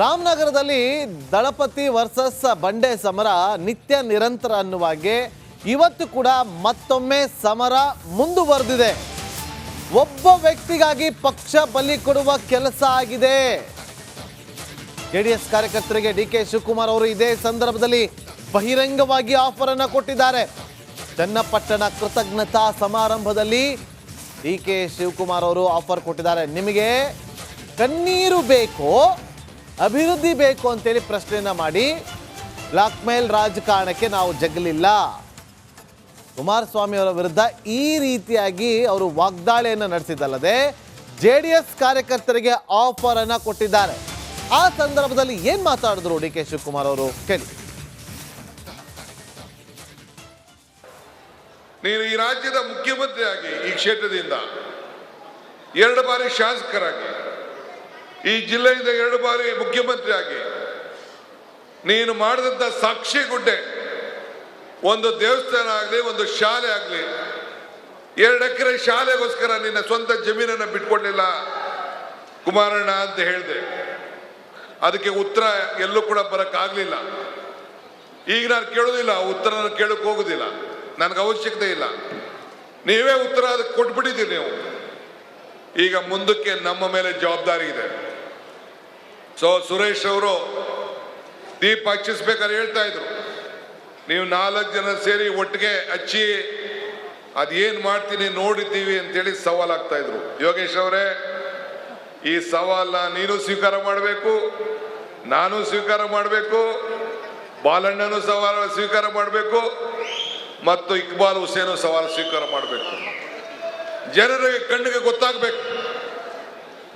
ರಾಮನಗರದಲ್ಲಿ ದಳಪತಿ ವರ್ಸಸ್ ಬಂಡೆ ಸಮರ ನಿತ್ಯ ನಿರಂತರ ಅನ್ನುವಾಗೆ ಇವತ್ತು ಕೂಡ ಮತ್ತೊಮ್ಮೆ ಸಮರ ಮುಂದುವರೆದಿದೆ. ಒಬ್ಬ ವ್ಯಕ್ತಿಗಾಗಿ ಪಕ್ಷ ಬಲಿ ಕೊಡುವ ಕೆಲಸ ಆಗಿದೆ. ಜೆಡಿಎಸ್ ಕಾರ್ಯಕರ್ತರಿಗೆ ಡಿ ಕೆ ಶಿವಕುಮಾರ್ ಅವರು ಇದೇ ಸಂದರ್ಭದಲ್ಲಿ ಬಹಿರಂಗವಾಗಿ ಆಫರ್ ಅನ್ನು ಕೊಟ್ಟಿದ್ದಾರೆ. ಚನ್ನಪಟ್ಟಣ ಕೃತಜ್ಞತಾ ಸಮಾರಂಭದಲ್ಲಿ ಡಿ ಕೆ ಶಿವಕುಮಾರ್ ಅವರು ಆಫರ್ ಕೊಟ್ಟಿದ್ದಾರೆ. ನಿಮಗೆ ಕಣ್ಣೀರು ಬೇಕೋ ಅಭಿವೃದ್ಧಿ ಬೇಕು ಅಂತೇಳಿ ಪ್ರಶ್ನೆಯನ್ನ ಮಾಡಿ ಬ್ಲಾಕ್ ಮೇಲ್ ರಾಜಕಾರಣಕ್ಕೆ ನಾವು ಜಗಲಿಲ್ಲ. ಕುಮಾರಸ್ವಾಮಿ ಅವರ ವಿರುದ್ಧ ಈ ರೀತಿಯಾಗಿ ಅವರು ವಾಗ್ದಾಳಿಯನ್ನು ನಡೆಸಿದ್ದಲ್ಲದೆ ಜೆ ಡಿ ಎಸ್ ಕಾರ್ಯಕರ್ತರಿಗೆ ಆಫರ್ ಅನ್ನ ಕೊಟ್ಟಿದ್ದಾರೆ. ಆ ಸಂದರ್ಭದಲ್ಲಿ ಏನ್ ಮಾತಾಡಿದ್ರು ಡಿ ಕೆ ಶಿವಕುಮಾರ್ ಅವರು? ಕೇಳಿ. ನೀನು ಈ ರಾಜ್ಯದ ಮುಖ್ಯಮಂತ್ರಿಯಾಗಿ ಈ ಕ್ಷೇತ್ರದಿಂದ ಎರಡು ಬಾರಿ ಶಾಸಕರಾಗಿ ಈ ಜಿಲ್ಲೆಯಿಂದ ಎರಡು ಬಾರಿ ಮುಖ್ಯಮಂತ್ರಿ ಆಗಿ ನೀನು ಮಾಡಿದಂಥ ಸಾಕ್ಷಿ ಗುಡ್ಡೆ, ಒಂದು ದೇವಸ್ಥಾನ ಆಗಲಿ, ಒಂದು ಶಾಲೆ ಆಗಲಿ, ಎರಡು ಎಕರೆ ಶಾಲೆಗೋಸ್ಕರ ನಿನ್ನ ಸ್ವಂತ ಜಮೀನನ್ನು ಬಿಟ್ಕೊಂಡಿಲ್ಲ ಕುಮಾರಣ್ಣ ಅಂತ ಹೇಳಿದೆ. ಅದಕ್ಕೆ ಉತ್ತರ ಎಲ್ಲೂ ಕೂಡ ಬರೋಕ್ಕಾಗಲಿಲ್ಲ. ಈಗ ನಾನು ಕೇಳೋದಿಲ್ಲ, ಉತ್ತರನ ಕೇಳಕ್ಕೆ ಹೋಗೋದಿಲ್ಲ. ನನಗೆ ಅವಶ್ಯಕತೆ ಇಲ್ಲ. ನೀವೇ ಉತ್ತರ ಅದಕ್ಕೆ ಕೊಟ್ಬಿಟ್ಟಿದ್ದೀರಿ ನೀವು. ಈಗ ಮುಂದಕ್ಕೆ ನಮ್ಮ ಮೇಲೆ ಜವಾಬ್ದಾರಿ ಇದೆ. ಸೊ ಸುರೇಶ್ ಅವರು, ದೀಪ ಹಚ್ಚಿಸ್ಬೇಕಾದ್ರೆ ಹೇಳ್ತಾ ಇದ್ರು. ನೀವು ನಾಲ್ಕು ಜನ ಸೇರಿ ಒಟ್ಟಿಗೆ ಹಚ್ಚಿ, ಅದೇನು ಮಾಡ್ತೀನಿ ನೋಡಿದ್ದೀವಿ ಅಂತೇಳಿ ಸವಾಲಾಗ್ತಾ ಇದ್ರು. ಯೋಗೇಶ್ ಅವರೇ, ಈ ಸವಾಲನ್ನ ನೀನು ಸ್ವೀಕಾರ ಮಾಡಬೇಕು, ನಾನು ಸ್ವೀಕಾರ ಮಾಡಬೇಕು, ಬಾಲಣ್ಣನು ಸವಾಲ ಸ್ವೀಕಾರ ಮಾಡಬೇಕು, ಮತ್ತು ಇಕ್ಬಾಲ್ ಹುಸೇನು ಸವಾಲು ಸ್ವೀಕಾರ ಮಾಡಬೇಕು. ಜನರಿಗೆ ಕಣ್ಣಿಗೆ ಗೊತ್ತಾಗಬೇಕು.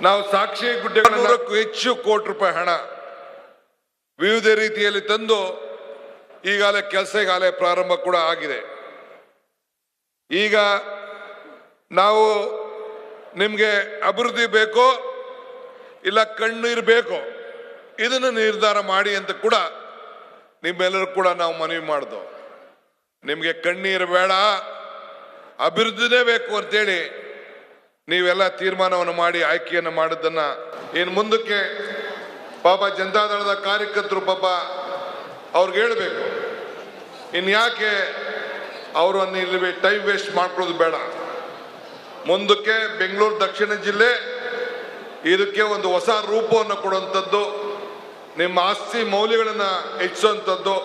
ನಾವು ಸಾಕ್ಷಿ ಗುಡ್ಡೆಗಳಕ್ಕೂ ಹೆಚ್ಚು ಕೋಟಿ ರೂಪಾಯಿ ಹಣ ವಿವಿಧ ರೀತಿಯಲ್ಲಿ ತಂದು ಈಗಾಗಲೇ ಕೆಲಸ ಈಗಾಗಲೇ ಪ್ರಾರಂಭ ಕೂಡ ಆಗಿದೆ. ಈಗ ನಾವು ನಿಮಗೆ ಅಭಿವೃದ್ಧಿ ಬೇಕೋ ಇಲ್ಲ ಕಣ್ಣೀರು ಬೇಕೋ ಇದನ್ನು ನಿರ್ಧಾರ ಮಾಡಿ ಅಂತ ಕೂಡ ನಿಮ್ಮೆಲ್ಲರೂ ಕೂಡ ನಾವು ಮನವಿ ಮಾಡಿದೋ. ನಿಮಗೆ ಕಣ್ಣೀರು ಬೇಡ, ಅಭಿವೃದ್ಧಿನೇ ಬೇಕು ಅಂತೇಳಿ ನೀವೆಲ್ಲ ತೀರ್ಮಾನವನ್ನು ಮಾಡಿ ಆಯ್ಕೆಯನ್ನು ಮಾಡಿದ್ದನ್ನ ಇನ್ನು ಮುಂದಕ್ಕೆ ಪಾಪ ಜನತಾದಳದ ಕಾರ್ಯಕರ್ತರು ಪಾಪ ಅವ್ರಿಗೆ ಹೇಳಬೇಕು. ಇನ್ನು ಯಾಕೆ ಅವರನ್ನು ಇಲ್ಲಿ ಟೈಮ್ ವೇಸ್ಟ್ ಮಾಡ್ಕೊಳ್ಳೋದು ಬೇಡ. ಮುಂದಕ್ಕೆ ಬೆಂಗಳೂರು ದಕ್ಷಿಣ ಜಿಲ್ಲೆ ಇದಕ್ಕೆ ಒಂದು ಹೊಸ ರೂಪವನ್ನು ಕೊಡುವಂಥದ್ದು, ನಿಮ್ಮ ಆಸ್ತಿ ಮೌಲ್ಯಗಳನ್ನು ಹೆಚ್ಚಿಸುವಂಥದ್ದು,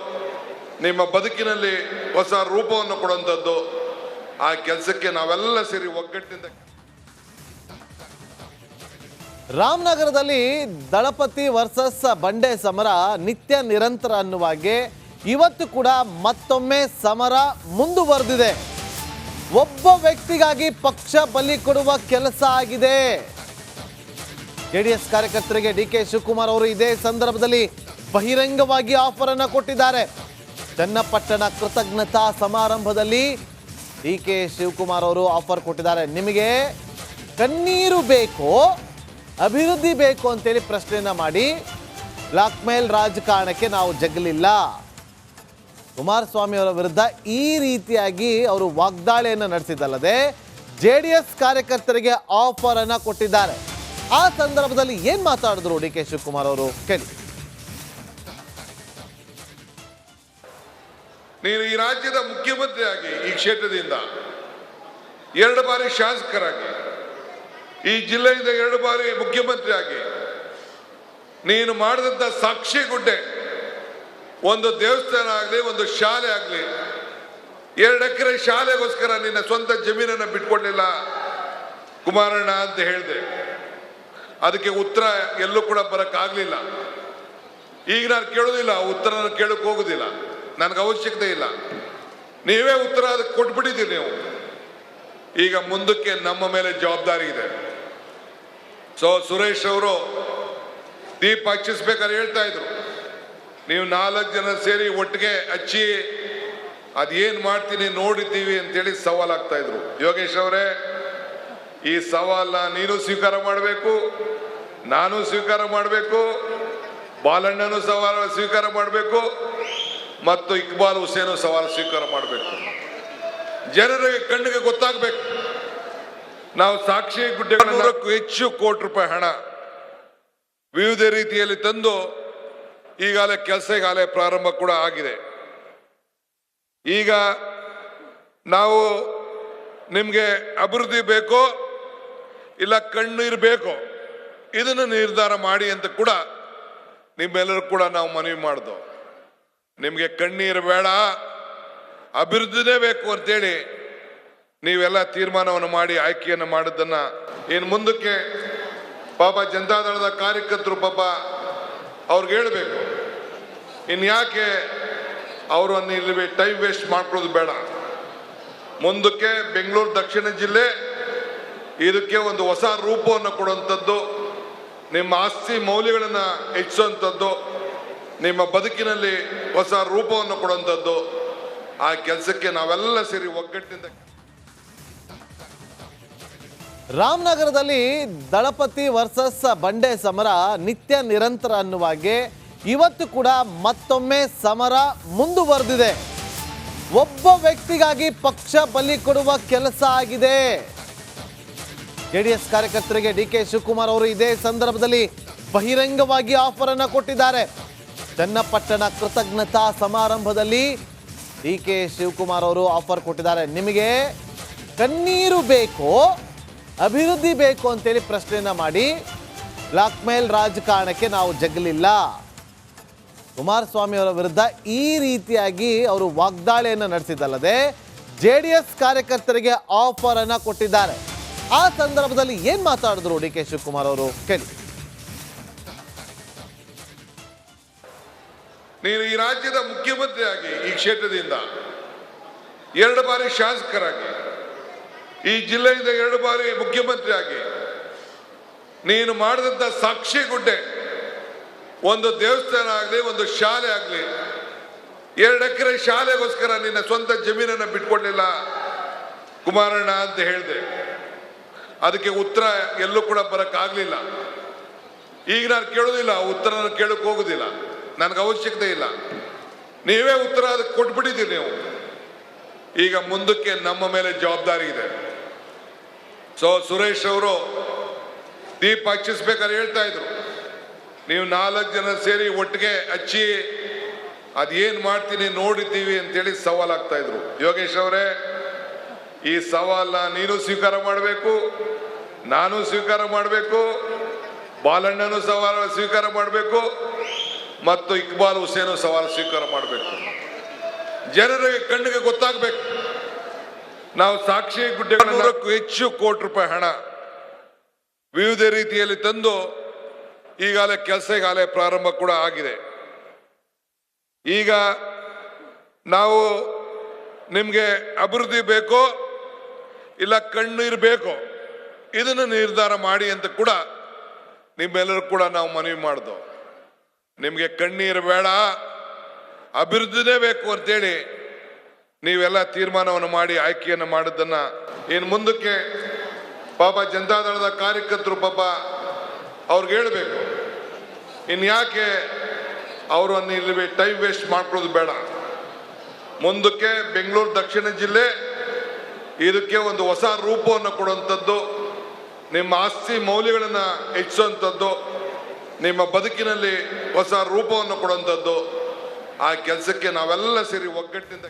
ನಿಮ್ಮ ಬದುಕಿನಲ್ಲಿ ಹೊಸ ರೂಪವನ್ನು ಕೊಡುವಂಥದ್ದು, ಆ ಕೆಲಸಕ್ಕೆ ನಾವೆಲ್ಲ ಸೇರಿ ಒಗ್ಗಟ್ಟಿನಿಂದ ರಾಮನಗರದಲ್ಲಿ ದಳಪತಿ ವರ್ಸಸ್ ಬಂಡೆ ಸಮರ ನಿತ್ಯ ನಿರಂತರ ಅನ್ನುವಾಗೆ ಇವತ್ತು ಕೂಡ ಮತ್ತೊಮ್ಮೆ ಸಮರ ಮುಂದುವರೆದಿದೆ. ಒಬ್ಬ ವ್ಯಕ್ತಿಗಾಗಿ ಪಕ್ಷ ಬಲಿ ಕೊಡುವ ಕೆಲಸ ಆಗಿದೆ. ಜೆಡಿಎಸ್ ಕಾರ್ಯಕರ್ತರಿಗೆ ಡಿ ಕೆ ಶಿವಕುಮಾರ್ ಅವರು ಇದೇ ಸಂದರ್ಭದಲ್ಲಿ ಬಹಿರಂಗವಾಗಿ ಆಫರ್ ಅನ್ನು ಕೊಟ್ಟಿದ್ದಾರೆ. ಚನ್ನಪಟ್ಟಣ ಕೃತಜ್ಞತಾ ಸಮಾರಂಭದಲ್ಲಿ ಡಿ ಕೆ ಶಿವಕುಮಾರ್ ಅವರು ಆಫರ್ ಕೊಟ್ಟಿದ್ದಾರೆ. ನಿಮಗೆ ಕಣ್ಣೀರು ಬೇಕೋ? ಅಭಿವೃದ್ಧಿ ಬೇಕು ಅಂತೇಳಿ ಪ್ರಶ್ನೆಯನ್ನ ಮಾಡಿ ಬ್ಲಾಕ್ ಮೇಲ್ ರಾಜಕಾರಣಕ್ಕೆ ನಾವು ಜಗಲಿಲ್ಲ. ಕುಮಾರಸ್ವಾಮಿ ಅವರ ವಿರುದ್ಧ ಈ ರೀತಿಯಾಗಿ ಅವರು ವಾಗ್ದಾಳಿಯನ್ನು ನಡೆಸಿದ್ದಲ್ಲದೆ ಜೆ ಡಿ ಎಸ್ ಕಾರ್ಯಕರ್ತರಿಗೆ ಆಫರ್ ಅನ್ನ ಕೊಟ್ಟಿದ್ದಾರೆ. ಆ ಸಂದರ್ಭದಲ್ಲಿ ಏನ್ ಮಾತಾಡಿದ್ರು ಡಿ ಕೆ ಶಿವಕುಮಾರ್ ಅವರು? ಕೇಳಿ. ನೀನು ಈ ರಾಜ್ಯದ ಮುಖ್ಯಮಂತ್ರಿಯಾಗಿ ಈ ಕ್ಷೇತ್ರದಿಂದ ಎರಡು ಬಾರಿ ಶಾಸಕರಾಗಿ ಈ ಜಿಲ್ಲೆಯಿಂದ ಎರಡು ಬಾರಿ ಮುಖ್ಯಮಂತ್ರಿಯಾಗಿ. ನೀನು ಮಾಡಿದಂಥ ಸಾಕ್ಷಿ ಗುಡ್ಡೆ, ಒಂದು ದೇವಸ್ಥಾನ ಆಗಲಿ, ಒಂದು ಶಾಲೆ ಆಗಲಿ, ಎರಡು ಎಕರೆ ಶಾಲೆಗೋಸ್ಕರ ನಿನ್ನ ಸ್ವಂತ ಜಮೀನನ್ನು ಬಿಟ್ಕೊಂಡಿಲ್ಲ ಕುಮಾರಣ್ಣ ಅಂತ ಹೇಳಿದೆ. ಅದಕ್ಕೆ ಉತ್ತರ ಎಲ್ಲೂ ಕೂಡ ಬರೋಕ್ಕಾಗಲಿಲ್ಲ. ಈಗ ನಾನು ಕೇಳೋದಿಲ್ಲ, ಉತ್ತರನ ಕೇಳಕ್ಕೆ ಹೋಗೋದಿಲ್ಲ. ನನಗೆ ಅವಶ್ಯಕತೆ ಇಲ್ಲ. ನೀವೇ ಉತ್ತರ ಅದಕ್ಕೆ ಕೊಟ್ಬಿಟ್ಟಿದ್ದೀರಿ ನೀವು. ಈಗ ಮುಂದಕ್ಕೆ ನಮ್ಮ ಮೇಲೆ ಜವಾಬ್ದಾರಿ ಇದೆ. ಸೊ ಸುರೇಶ್ ಅವರು, ದೀಪ ಹಚ್ಚಿಸ್ಬೇಕಾದ್ರೆ ಹೇಳ್ತಾ ಇದ್ರು. ನೀವು ನಾಲ್ಕು ಜನ ಸೇರಿ ಒಟ್ಟಿಗೆ ಹಚ್ಚಿ, ಅದೇನು ಮಾಡ್ತೀನಿ ನೋಡಿದ್ದೀವಿ ಅಂತೇಳಿ ಸವಾಲಾಗ್ತಾ ಇದ್ರು. ಯೋಗೇಶ್ ಅವರೇ, ಈ ಸವಾಲನ್ನ ನೀನು ಸ್ವೀಕಾರ ಮಾಡಬೇಕು, ನಾನು ಸ್ವೀಕಾರ ಮಾಡಬೇಕು, ಬಾಲಣ್ಣನು ಸವಾಲ ಸ್ವೀಕಾರ ಮಾಡಬೇಕು, ಮತ್ತು ಇಕ್ಬಾಲ್ ಹುಸೇನು ಸವಾಲು ಸ್ವೀಕಾರ ಮಾಡಬೇಕು. ಜನರಿಗೆ ಕಣ್ಣಿಗೆ ಗೊತ್ತಾಗಬೇಕು. ನಾವು ಸಾಕ್ಷಿ ಗುಡ್ಡೆಗಳಕ್ಕೂ ಹೆಚ್ಚು ಕೋಟಿ ರೂಪಾಯಿ ಹಣ ವಿವಿಧ ರೀತಿಯಲ್ಲಿ ತಂದು ಈಗಾಗಲೇ ಕೆಲಸ ಪ್ರಾರಂಭ ಕೂಡ ಆಗಿದೆ. ಈಗ ನಾವು ನಿಮಗೆ ಅಭಿವೃದ್ಧಿ ಬೇಕೋ ಇಲ್ಲ ಕಣ್ಣೀರು ಬೇಕೋ ಇದನ್ನು ನಿರ್ಧಾರ ಮಾಡಿ ಅಂತ ಕೂಡ ನಿಮ್ಮೆಲ್ಲರೂ ಕೂಡ ನಾವು ಮನವಿ ಮಾಡ್ದು. ನಿಮಗೆ ಕಣ್ಣೀರು ಬೇಡ, ಅಭಿವೃದ್ಧಿನೇ ಬೇಕು ಅಂತೇಳಿ ನೀವೆಲ್ಲ ತೀರ್ಮಾನವನ್ನು ಮಾಡಿ ಆಯ್ಕೆಯನ್ನು ಮಾಡಿದ್ದನ್ನ ಏನು ಮುಂದಕ್ಕೆ ಪಾಪ ಜನತಾದಳದ ಕಾರ್ಯಕರ್ತರು ಪಾಪ ಅವ್ರಿಗೆ ಹೇಳಬೇಕು. ಇನ್ನು ಯಾಕೆ ಅವರನ್ನು ಇಲ್ಲಿ ಟೈಮ್ ವೇಸ್ಟ್ ಮಾಡ್ಕೊಳ್ಳೋದು ಬೇಡ. ಮುಂದಕ್ಕೆ ಬೆಂಗಳೂರು ದಕ್ಷಿಣ ಜಿಲ್ಲೆ ಇದಕ್ಕೆ ಒಂದು ಹೊಸ ರೂಪವನ್ನು ಕೊಡುವಂಥದ್ದು, ನಿಮ್ಮ ಆಸ್ತಿ ಮೌಲ್ಯಗಳನ್ನು ಹೆಚ್ಚಿಸುವಂಥದ್ದು, ನಿಮ್ಮ ಬದುಕಿನಲ್ಲಿ ಹೊಸ ರೂಪವನ್ನು ಕೊಡುವಂಥದ್ದು, ಆ ಕೆಲಸಕ್ಕೆ ನಾವೆಲ್ಲ ಸೇರಿ ಒಗ್ಗಟ್ಟಿನಿಂದ ರಾಮನಗರದಲ್ಲಿ ದಳಪತಿ ವರ್ಸಸ್ ಬಂಡೆ ಸಮರ ನಿತ್ಯ ನಿರಂತರ ಅನ್ನುವಾಗೆ ಇವತ್ತು ಕೂಡ ಮತ್ತೊಮ್ಮೆ ಸಮರ ಮುಂದುವರೆದಿದೆ. ಒಬ್ಬ ವ್ಯಕ್ತಿಗಾಗಿ ಪಕ್ಷ ಬಲಿ ಕೊಡುವ ಕೆಲಸ ಆಗಿದೆ. ಜೆಡಿಎಸ್ ಕಾರ್ಯಕರ್ತರಿಗೆ ಡಿ ಕೆ ಶಿವಕುಮಾರ್ ಅವರು ಇದೇ ಸಂದರ್ಭದಲ್ಲಿ ಬಹಿರಂಗವಾಗಿ ಆಫರ್ ಅನ್ನು ಕೊಟ್ಟಿದ್ದಾರೆ. ಚನ್ನಪಟ್ಟಣ ಕೃತಜ್ಞತಾ ಸಮಾರಂಭದಲ್ಲಿ ಡಿ ಕೆ ಶಿವಕುಮಾರ್ ಅವರು ಆಫರ್ ಕೊಟ್ಟಿದ್ದಾರೆ. ನಿಮಗೆ ಕಣ್ಣೀರು ಬೇಕೋ? ಅಭಿವೃದ್ಧಿ ಬೇಕು ಅಂತೇಳಿ ಪ್ರಶ್ನೆಯನ್ನ ಮಾಡಿ ಬ್ಲಾಕ್ ಮೇಲ್ ರಾಜಕಾರಣಕ್ಕೆ ನಾವು ಜಗಲಿಲ್ಲ. ಕುಮಾರಸ್ವಾಮಿ ಅವರ ವಿರುದ್ಧ ಈ ರೀತಿಯಾಗಿ ಅವರು ವಾಗ್ದಾಳಿಯನ್ನು ನಡೆಸಿದ್ದಲ್ಲದೆ ಜೆ ಡಿ ಎಸ್ ಕಾರ್ಯಕರ್ತರಿಗೆ ಆಫರ್ ಅನ್ನ ಕೊಟ್ಟಿದ್ದಾರೆ. ಆ ಸಂದರ್ಭದಲ್ಲಿ ಏನ್ ಮಾತಾಡಿದ್ರು ಡಿ ಕೆ ಶಿವಕುಮಾರ್ ಅವರು? ಕೇಳಿ. ನೀನು ಈ ರಾಜ್ಯದ ಮುಖ್ಯಮಂತ್ರಿಯಾಗಿ ಈ ಕ್ಷೇತ್ರದಿಂದ ಎರಡು ಬಾರಿ ಶಾಸಕರಾಗಿ ಈ ಜಿಲ್ಲೆಯಿಂದ ಎರಡು ಬಾರಿ ಮುಖ್ಯಮಂತ್ರಿ ಆಗಿ ನೀನು ಮಾಡಿದಂಥ ಸಾಕ್ಷಿ ಗುಡ್ಡೆ, ಒಂದು ದೇವಸ್ಥಾನ ಆಗಲಿ, ಒಂದು ಶಾಲೆ ಆಗಲಿ, ಎರಡು ಎಕರೆ ಶಾಲೆಗೋಸ್ಕರ ನಿನ್ನ ಸ್ವಂತ ಜಮೀನನ್ನು ಬಿಟ್ಕೊಡ್ಲಿಲ್ಲ ಕುಮಾರಣ್ಣ ಅಂತ ಹೇಳಿದೆ. ಅದಕ್ಕೆ ಉತ್ತರ ಎಲ್ಲೂ ಕೂಡ ಬರೋಕ್ಕಾಗಲಿಲ್ಲ. ಈಗ ನಾನು ಕೇಳೋದಿಲ್ಲ, ಉತ್ತರನ ಕೇಳಕ್ಕೆ ಹೋಗೋದಿಲ್ಲ. ನನಗೆ ಅವಶ್ಯಕತೆ ಇಲ್ಲ. ನೀವೇ ಉತ್ತರ ಅದಕ್ಕೆ ಕೊಟ್ಬಿಟ್ಟಿದ್ದೀರಿ ನೀವು. ಈಗ ಮುಂದಕ್ಕೆ ನಮ್ಮ ಮೇಲೆ ಜವಾಬ್ದಾರಿ ಇದೆ. ಸೊ ಸುರೇಶ್ ಅವರು, ದೀಪ ಹಚ್ಚಿಸ್ಬೇಕಾದ್ರೆ ಹೇಳ್ತಾ ಇದ್ರು. ನೀವು ನಾಲ್ಕು ಜನ ಸೇರಿ ಒಟ್ಟಿಗೆ ಹಚ್ಚಿ, ಅದೇನು ಮಾಡ್ತೀನಿ ನೋಡಿದ್ದೀವಿ ಅಂತೇಳಿ ಸವಾಲಾಗ್ತಾ ಇದ್ರು. ಯೋಗೇಶ್ ಅವರೇ, ಈ ಸವಾಲ ನೀನು ಸ್ವೀಕಾರ ಮಾಡಬೇಕು, ನಾನು ಸ್ವೀಕಾರ ಮಾಡಬೇಕು, ಬಾಲಣ್ಣನು ಸವಾಲ ಸ್ವೀಕಾರ ಮಾಡಬೇಕು, ಮತ್ತು ಇಕ್ಬಾಲ್ ಹುಸೇನು ಸವಾಲು ಸ್ವೀಕಾರ ಮಾಡಬೇಕು. ಜನರಿಗೆ ಕಣ್ಣಿಗೆ ಗೊತ್ತಾಗಬೇಕು. ನಾವು ಸಾಕ್ಷಿ ಗುಡ್ಡೆಗಳಕ್ಕೂ ಹೆಚ್ಚು ಕೋಟಿ ರೂಪಾಯಿ ಹಣ ವಿವಿಧ ರೀತಿಯಲ್ಲಿ ತಂದು ಈಗಾಗಲೇ ಕೆಲಸ ಪ್ರಾರಂಭ ಕೂಡ ಆಗಿದೆ. ಈಗ ನಾವು ನಿಮಗೆ ಅಭಿವೃದ್ಧಿ ಬೇಕೋ ಇಲ್ಲ ಕಣ್ಣೀರು ಬೇಕೋ ಇದನ್ನು ನಿರ್ಧಾರ ಮಾಡಿ ಅಂತ ಕೂಡ ನಿಮ್ಮೆಲ್ಲರೂ ಕೂಡ ನಾವು ಮನವಿ ಮಾಡ್ದೋ. ನಿಮಗೆ ಕಣ್ಣೀರು ಬೇಡ, ಅಭಿವೃದ್ಧಿನೇ ಬೇಕು ಅಂತೇಳಿ ನೀವೆಲ್ಲ ತೀರ್ಮಾನವನ್ನು ಮಾಡಿ ಆಯ್ಕೆಯನ್ನು ಮಾಡಿದ್ದನ್ನ ಇನ್ನು ಮುಂದಕ್ಕೆ ಪಾಪ ಜನತಾದಳದ ಕಾರ್ಯಕರ್ತರು ಪಾಪ ಅವ್ರಿಗೆ ಹೇಳಬೇಕು. ಇನ್ನು ಯಾಕೆ ಅವರನ್ನು ಇಲ್ಲಿ ಟೈಮ್ ವೇಸ್ಟ್ ಮಾಡ್ಕೊಳ್ಳೋದು ಬೇಡ. ಮುಂದಕ್ಕೆ ಬೆಂಗಳೂರು ದಕ್ಷಿಣ ಜಿಲ್ಲೆ ಇದಕ್ಕೆ ಒಂದು ಹೊಸ ರೂಪವನ್ನು ಕೊಡುವಂಥದ್ದು, ನಿಮ್ಮ ಆಸ್ತಿ ಮೌಲ್ಯಗಳನ್ನು ಹೆಚ್ಚಿಸುವಂಥದ್ದು, ನಿಮ್ಮ ಬದುಕಿನಲ್ಲಿ ಹೊಸ ರೂಪವನ್ನು ಕೊಡುವಂಥದ್ದು, ಆ ಕೆಲಸಕ್ಕೆ ನಾವೆಲ್ಲ ಸೇರಿ ಒಗ್ಗಟ್ಟಿನಿಂದ